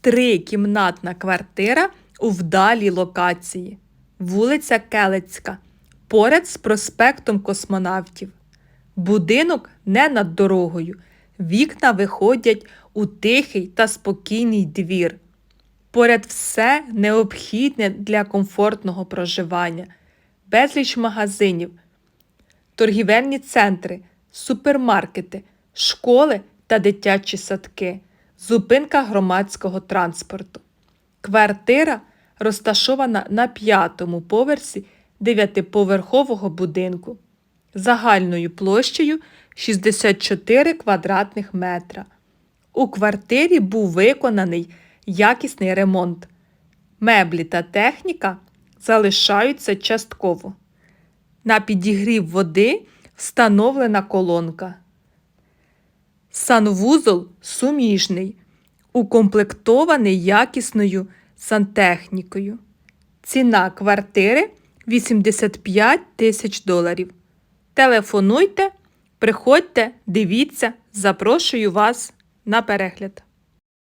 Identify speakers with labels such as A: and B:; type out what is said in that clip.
A: Трикімнатна квартира у вдалій локації. Вулиця Келецька. Поряд з проспектом космонавтів. Будинок не над дорогою. Вікна виходять у тихий та спокійний двір. Поряд все необхідне для комфортного проживання, безліч магазинів, торгівельні центри, супермаркети, школи та дитячі садки, зупинка громадського транспорту. Квартира розташована на п'ятому поверсі дев'ятиповерхового будинку загальною площею 64 квадратних метра. У квартирі був виконаний якісний ремонт. Меблі та техніка залишаються частково. На підігрів води встановлена колонка. Санвузол суміжний, укомплектований якісною сантехнікою. Ціна квартири 85 тисяч доларів. Телефонуйте, приходьте, дивіться, запрошую вас на перегляд.